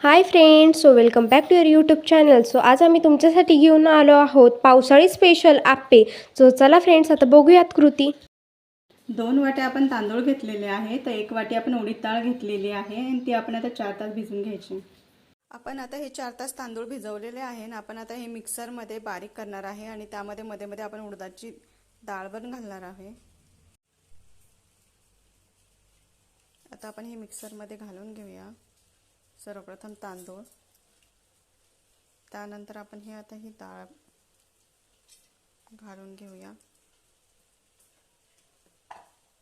Hi friends so welcome back to your YouTube channel so आज आम्ही तुमच्यासाठी घेऊन आलो आहोत पावसाळी स्पेशल आप्पे. सो चला फ्रेंड्स आता बघूयात कृती. दोन वाट्या आपण तांदूळ घेतलेले आहे तर एक वाटी आपण उडीद डाळ घेतलेली आहे आणि ती आपण आता चार तास भिजून घ्यायची. आपण आता हे चार तास तांदूळ भिजवलेले आहे आणि आपण आता हे मिक्सरमध्ये बारीक करणार आहे आणि त्यामध्ये मध्ये मध्ये आपण उडदाची डाळ पण घालणार आहे. आता आपण हे मिक्सरमध्ये घालून घेऊया. सर्वप्रथम तांदूळ. त्यानंतर आपण हे आता ही डाळ घालून घेऊया.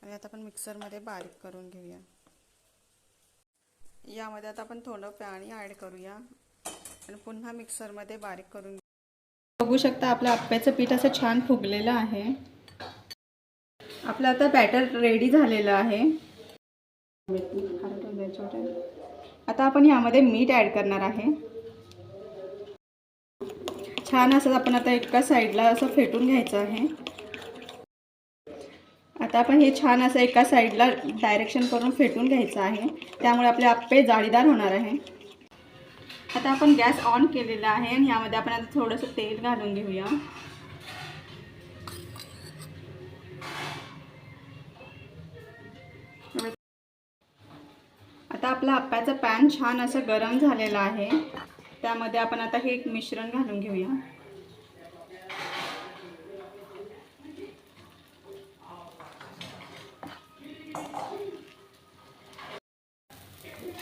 आणि आता आपण मिक्सरमध्ये बारीक करून घेऊया. यामध्ये आता आपण थोडं पाणी ॲड करूया आणि पुन्हा मिक्सरमध्ये बारीक करून बघू शकता आपलं आप्याचं पीठ असं छान फुगलेलं आहे. आपलं आता बॅटर रेडी झालेलं आहे. आता आपण यामध्ये मीठ ॲड करणार आहे. छान असं आपण आता एका साईडला असं फेटून घ्यायचं आहे. आता आपण हे छान असं एका साईडला डायरेक्शन करून फेटून घ्यायचं आहे. त्यामुळे आपले आप्पे जाळीदार होणार आहे. आता आपण गॅस ऑन केलेला आहे आणि यामध्ये आपण आता थोडंसं तेल घालून घेऊया. आपला आप्प्याचं पॅन छान असं गरम झालेलं आहे. त्यामध्ये आपण आता हे एक मिश्रण घालून घेऊया.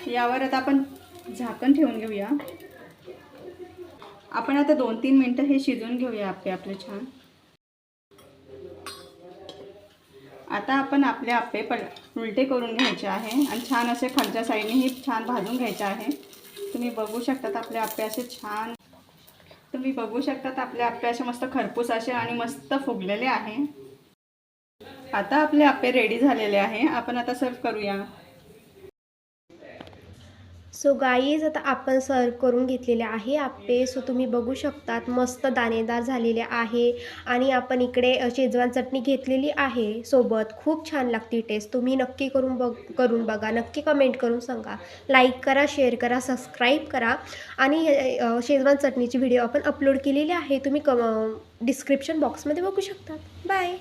यावर आता आपण झाकण ठेवून घेऊया. आपण आता दोन तीन मिनटं हे शिजवून घेऊया आपले आपले छान. आता आपण आपले आप्पे पल उलटे करून घ्यायचे आहे. आणि छान असे खालच्या साईडनेही छान भाजून घ्यायचे आहे. तुम्ही बघू शकतात आपले आप्पे असे छान. तुम्ही बघू शकतात आपले आप्पे असे मस्त खरपूस असे आणि मस्त फुगलेले आहे. आता आपले आप्पे रेडी झालेले आहे. आपण आता सर्व करूया. सो गाईज आता आपण सर्व करून घेतलेले आहे. आप्पे सो तुम्ही बघू शकतात मस्त दाणेदार झालेले आहे. आणि आपण इकडे शेजवान चटणी घेतलेली आहे. सोबत खूप छान लागते टेस्ट तुम्ही नक्की करून बघ करून बघा. नक्की कमेंट करून सांगा. लाईक करा शेअर करा सबस्क्राईब करा. आणि शेजवान चटणीची व्हिडिओ आपण अपलोड केलेली आहे. तुम्ही क डिस्क्रिप्शन बॉक्समध्ये बघू शकता बाय